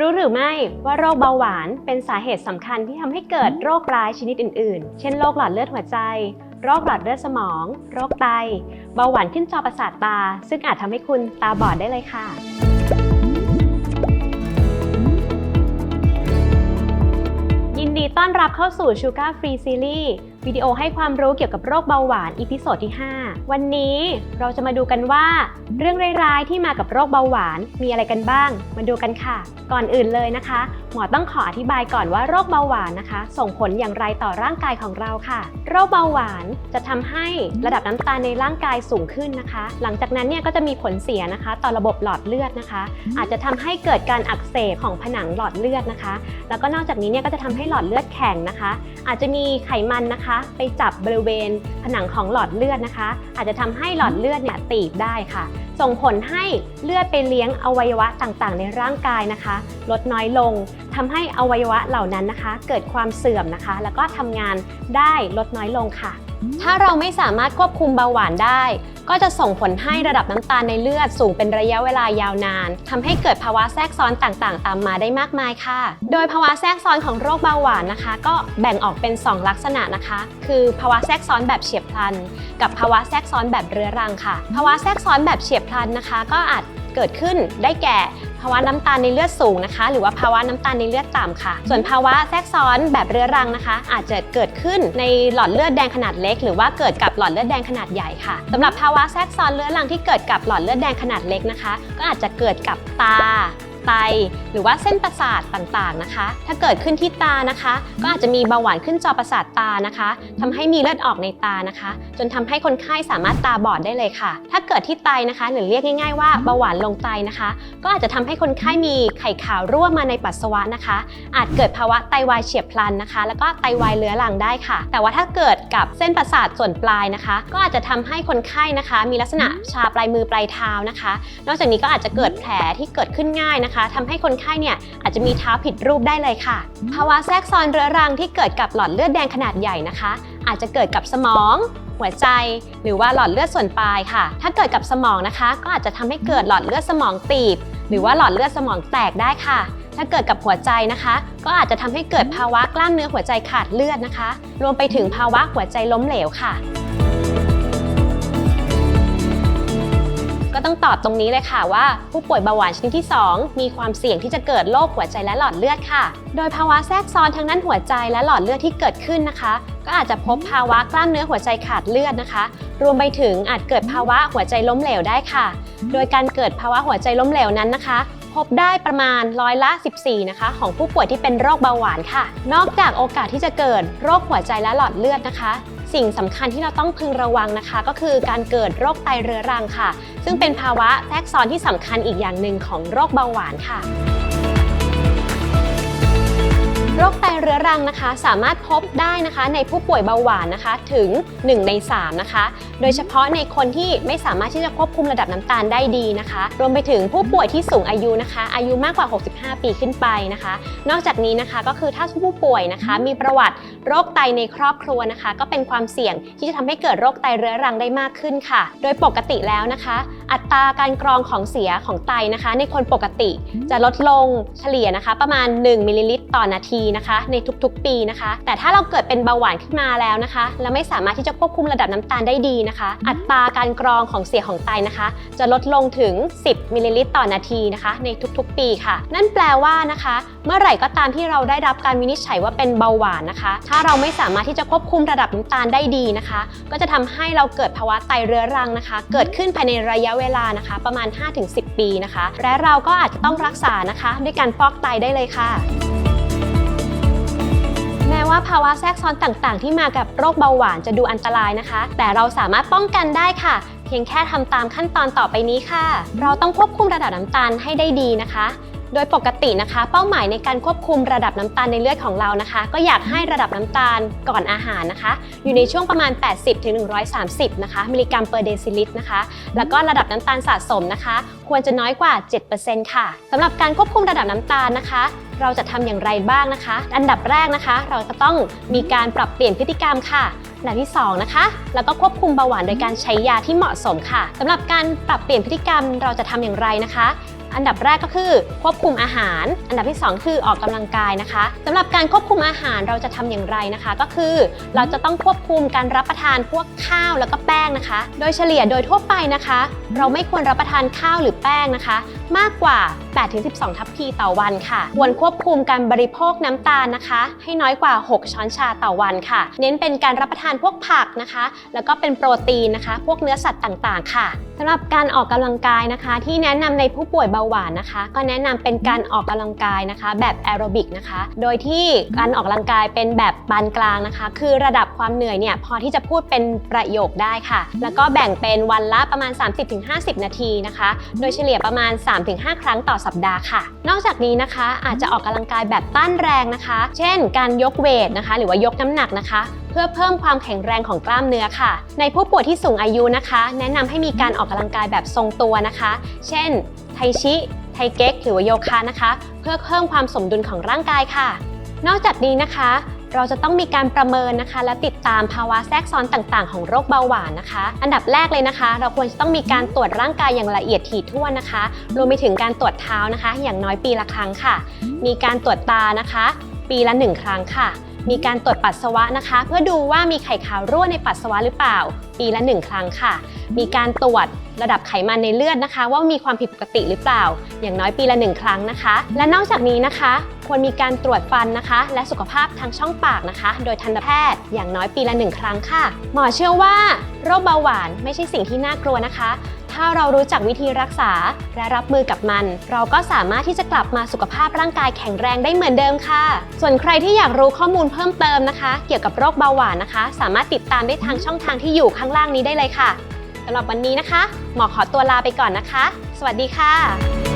รู้หรือไม่ว่าโรคเบาหวานเป็นสาเหตุสำคัญที่ทำให้เกิดโรคร้ายชนิดอื่นๆ เช่นโรคหลอดเลือดหัวใจ โรคหลอดเลือดสมอง โรคไต เบาหวานขึ้นจอประสาทตา ซึ่งอาจทำให้คุณตาบอดได้เลยค่ะ ยินดีต้อนรับเข้าสู่ Sugar Free Series วิดีโอให้ความรู้เกี่ยวกับโรคเบาหวานอีพิโซดที่ 5 วันนี้เราจะมาดูกันว่า เรื่องร้ายๆที่มากับโรคเบาหวานมีอะไรกันบ้าง มาดูกันค่ะ ก่อนอื่นเลยนะคะ หมอต้องขออธิบายก่อนว่าโรคเบาหวานนะคะ ส่งผลอย่างไรต่อร่างกายของเราค่ะ โรคเบาหวานจะทำให้ระดับน้ำตาลในร่างกายสูงขึ้นนะคะ หลังจากนั้นเนี่ยก็จะมีผลเสียนะคะ ต่อระบบหลอดเลือดนะคะ อาจจะทำให้เกิดการอักเสบของผนังหลอดเลือดนะคะ แล้วก็นอกจากนี้เนี่ยก็จะทำให้หลอดเลือดแข็งนะคะ อาจจะมีไขมันนะคะไปจับบริเวณผนังของหลอดเลือดนะคะ อาจจะทำให้หลอดเลือดเนี่ยตีบได้ค่ะ ส่งผลให้เลือดไปเลี้ยงอวัยวะต่างๆ ในร่างกายนะคะ ลดน้อยลงทำให้อวัยวะเหล่านั้นนะคะ เกิดความเสื่อมนะคะ แล้วก็ทำงานได้ลดน้อยลงค่ะ ถ้าเราไม่สามารถควบคุมเบาหวานได้ ก็จะส่งผลให้ระดับน้ำตาลในเลือดสูงเป็นระยะเวลายาวนานทำให้เกิดภาวะแทรกซ้อนต่างๆ ตามมาได้มากมายค่ะ โดยภาวะแทรกซ้อนของโรคเบาหวานนะคะ ก็แบ่งออกเป็น 2 ลักษณะนะคะ คือภาวะแทรกซ้อนแบบเฉียบพลัน กับภาวะแทรกซ้อนแบบเรื้อรังค่ะ ภาวะแทรกซ้อนแบบเฉียบพลันนะคะ ก็อาจเกิดขึ้นได้แก่ ภาวะน้ำตาลในเลือดสูงนะคะ หรือว่าภาวะน้ำตาลในเลือดต่ำค่ะ ส่วนภาวะแทรกซ้อนแบบเรื้อรังนะคะ อาจจะเกิดขึ้นในหลอดเลือดแดงขนาดเล็ก หรือว่าเกิดกับหลอดเลือดแดงขนาดใหญ่ค่ะสำหรับภาวะแทรกซ้อนเรื้อรังที่เกิดกับหลอดเลือดแดงขนาดเล็กนะคะ ก็อาจจะเกิดกับตา ไต หรือว่าเส้นประสาทต่างๆนะคะ ถ้าเกิดขึ้นที่ตานะคะ ก็อาจจะมีเบาหวานขึ้นจอประสาทตานะคะทำให้มีเลือดออกในตานะคะ จนทำให้คนไข้สามารถตาบอดได้เลยค่ะ ถ้าเกิดที่ไตนะคะ หรือเรียกง่าย ๆว่าเบาหวานลงไตนะคะ ก็อาจจะทำให้คนไข้มีไข่ขาวรั่วมาในปัสสาวะนะคะ อาจเกิดภาวะไตวายเฉียบพลันนะคะ แล้วก็ไตวายเรื้อรังได้ค่ะ แต่ว่าถ้าเกิดกับเส้นประสาทส่วนปลายนะคะ ก็อาจจะทำให้คนไข้นะคะ มีลักษณะชาปลายมือปลายเท้านะคะ นอกจากนี้ก็อาจจะเกิดแผลที่เกิดขึ้นง่ายนะคะทำให้คนไข้เนี่ยอาจจะมีเท้าผิดรูปได้เลยค่ะ ภาวะแทรกซ้อนเรื้อรังที่เกิดกับหลอดเลือดแดงขนาดใหญ่นะคะ อาจจะเกิดกับสมอง หัวใจ หรือว่าหลอดเลือดส่วนปลายค่ะ ถ้าเกิดกับสมองนะคะ ก็อาจจะทำให้เกิดหลอดเลือดสมองตีบ หรือว่าหลอดเลือดสมองแตกได้ค่ะถ้าเกิดกับหัวใจนะคะ ก็อาจจะทำให้เกิดภาวะกล้ามเนื้อหัวใจขาดเลือดนะคะ รวมไปถึงภาวะหัวใจล้มเหลวค่ะ ก็ต้องตอบตรงนี้เลยค่ะว่า ผู้ป่วยเบาหวานชนิดที่ 2 มีความเสี่ยงที่จะเกิดโรคหัวใจและหลอดเลือดค่ะ โดยภาวะแทรกซ้อนทางด้านหัวใจและหลอดเลือดที่เกิดขึ้นนะคะ ก็อาจจะพบภาวะกล้ามเนื้อหัวใจขาดเลือดนะคะ รวมไปถึงอาจเกิดภาวะหัวใจล้มเหลวได้ค่ะ โดยการเกิดภาวะหัวใจล้มเหลวนั้นนะคะพบได้ประมาณร้อยละ 14 นะคะ ของผู้ป่วยที่เป็นโรคเบาหวานค่ะ นอกจากโอกาสที่จะเกิดโรคหัวใจและหลอดเลือดนะคะ สิ่งสำคัญที่เราต้องพึงระวังนะคะ ก็คือการเกิดโรคไตเรื้อรังค่ะ ซึ่งเป็นภาวะแทรกซ้อนที่สำคัญอีกอย่างหนึ่งของโรคเบาหวานค่ะโรคไตเรื้อรังนะคะ สามารถพบได้นะคะ ในผู้ป่วยเบาหวานนะคะถึง 1 ใน 3 นะคะโดยเฉพาะในคนที่ไม่สามารถที่จะควบคุมระดับน้ำตาลได้ดีนะคะ รวมไปถึงผู้ป่วยที่สูงอายุนะคะ อายุมากกว่า 65 ปีขึ้นไปนะคะ นอกจากนี้นะคะก็คือถ้าผู้ป่วยนะคะ มีประวัติโรคไตในครอบครัวนะคะ ก็เป็นความเสี่ยงที่จะทำให้เกิดโรคไตเรื้อรังได้มากขึ้นค่ะ โดยปกติแล้วนะคะ อัตราการกรองของเสียของไตนะคะ ในคนปกติจะลดลงเฉลี่ยนะคะ ประมาณ 1มิลลิลิตรต่อนาทีนะคะ ในทุกๆ ปีนะคะ แต่ถ้าเราเกิดเป็นเบาหวานขึ้นมาแล้วนะคะ และไม่สามารถที่จะควบคุมระดับน้ำตาลได้ดีนะคะ อัตราการกรองของเสียของไตนะคะ จะลดลงถึง 10 มิลลิลิตรต่อนาทีนะคะ ในทุกๆ ปีค่ะ นั่นแปลว่านะคะ เมื่อไหร่ก็ตามที่เราได้รับการวินิจฉัยว่าเป็นเบาหวานนะคะ ถ้าเราไม่สามารถที่จะควบคุมระดับน้ำตาลได้ดีนะคะ ก็จะทำให้เราเกิดภาวะไตเรื้อรังนะคะ เกิดขึ้นภายในระยะเวลานะคะ ประมาณ 5-10 ปีนะคะ และเราก็อาจจะต้องรักษานะคะ ด้วยการฟอกไตได้เลยค่ะ ว่าภาวะแทรกซ้อนต่างๆ ที่มากับโรคเบาหวานจะดูอันตรายนะคะ แต่เราสามารถป้องกันได้ค่ะเพียงแค่ทำตามขั้นตอนต่อไปนี้ค่ะ เราต้องควบคุมระดับน้ำตาลให้ได้ดีนะคะ โดยปกตินะคะ เป้าหมายในการควบคุมระดับน้ำตาลในเลือดของเรานะคะ ก็อยากให้ระดับน้ำตาลก่อนอาหารนะคะ อยู่ในช่วงประมาณ 80-130 นะคะมิลลิกรัมเปอร์เดซิลิตรนะคะ แล้วก็ระดับน้ำตาลสะสมนะคะ ควรจะน้อยกว่า 7%ค่ะสำหรับการควบคุมระดับน้ำตาลนะคะเราจะทำอย่างไรบ้างนะคะ อันดับแรกนะคะ เราจะต้องมีการปรับเปลี่ยนพฤติกรรมค่ะอันดับที่สองนะคะแล้วก็ควบคุมเบาหวานโดยการใช้ยาที่เหมาะสมค่ะสำหรับการปรับเปลี่ยนพฤติกรรมเราจะทำอย่างไรนะคะ อันดับแรกก็คือ ควบคุมอาหาร อันดับที่ 2 คือออกกำลังกายนะคะสำหรับการควบคุมอาหารเราจะทำอย่างไรนะคะ ก็คือเราจะต้องควบคุมการรับประทานพวกข้าวแล้วก็แป้งนะคะ โดยเฉลี่ยโดยทั่วไปนะคะ เราไม่ควรรับประทานข้าวหรือแป้งนะคะมากกว่า 8-12 ทัพพีต่อวันค่ะ ควรควบคุมการบริโภคน้ำตาลนะคะ ให้น้อยกว่า 6 ช้อนชาต่อวันค่ะ เน้นเป็นการรับประทานพวกผักนะคะ แล้วก็เป็นโปรตีนนะคะ พวกเนื้อสัตว์ต่างๆ ค่ะสำหรับการออกกำลังกายนะคะ ที่แนะนำในผู้ป่วยเบาหวานนะคะ ก็แนะนำเป็นการออกกำลังกายนะคะ แบบแอโรบิกนะคะ โดยที่การออกกำลังกายเป็นแบบปานกลางนะคะ คือระดับความเหนื่อยเนี่ยพอที่จะพูดเป็นประโยคได้ค่ะ แล้วก็แบ่งเป็นวันละประมาณ 30-50 นาทีนะคะ โดยเฉลี่ยประมาณ3-5 ครั้งต่อสัปดาห์ค่ะ นอกจากนี้นะคะอาจจะออกกำลังกายแบบต้านแรงนะคะ เช่น การยกเวทนะคะ หรือว่ายกน้ำหนักนะคะ เพื่อเพิ่มความแข็งแรงของกล้ามเนื้อค่ะ ในผู้ป่วยที่สูงอายุนะคะ แนะนำให้มีการออกกำลังกายแบบทรงตัวนะคะ เช่น ไทชิไทเก๊กหรือว่าโยคะนะคะ เพื่อเพิ่มความสมดุลของร่างกายค่ะ นอกจากนี้นะคะ เราจะต้องมีการประเมินนะคะ และติดตามภาวะแทรกซ้อนต่างๆ ของโรคเบาหวานนะคะ อันดับแรกเลยนะคะ เราควรจะต้องมีการตรวจร่างกายอย่างละเอียดถี่ถ้วนนะคะ รวมไปถึงการตรวจเท้านะคะ อย่างน้อยปีละครั้งค่ะ มีการตรวจตานะคะ ปีละหนึ่งครั้งค่ะ มีการตรวจปัสสาวะนะคะ เพื่อดูว่ามีไข่ขาวรั่วในปัสสาวะหรือเปล่า ปีละหนึ่งครั้งค่ะ มีการตรวจระดับไขมันในเลือดนะคะ ว่ามีความผิดปกติหรือเปล่า อย่างน้อยปีละหนึ่งครั้งนะคะ และนอกจากนี้นะคะ ควรมีการตรวจฟันนะคะ และสุขภาพทางช่องปากนะคะ โดยทันตแพทย์อย่างน้อยปีละหนึ่งครั้งค่ะ หมอเชื่อว่า โรคเบาหวานไม่ใช่สิ่งที่น่ากลัวนะคะ ถ้าเรารู้จักวิธีรักษาและรับมือกับมัน เราก็สามารถที่จะกลับมาสุขภาพร่างกายแข็งแรงได้เหมือนเดิมค่ะ ส่วนใครที่อยากรู้ข้อมูลเพิ่มเติมนะคะ เกี่ยวกับโรคเบาหวานนะคะ สามารถติดตามได้ทางช่องทางที่อยู่ข้างล่างนี้ได้เลยค่ะสำหรับวันนี้นะคะ หมอขอตัวลาไปก่อนนะคะ สวัสดีค่ะ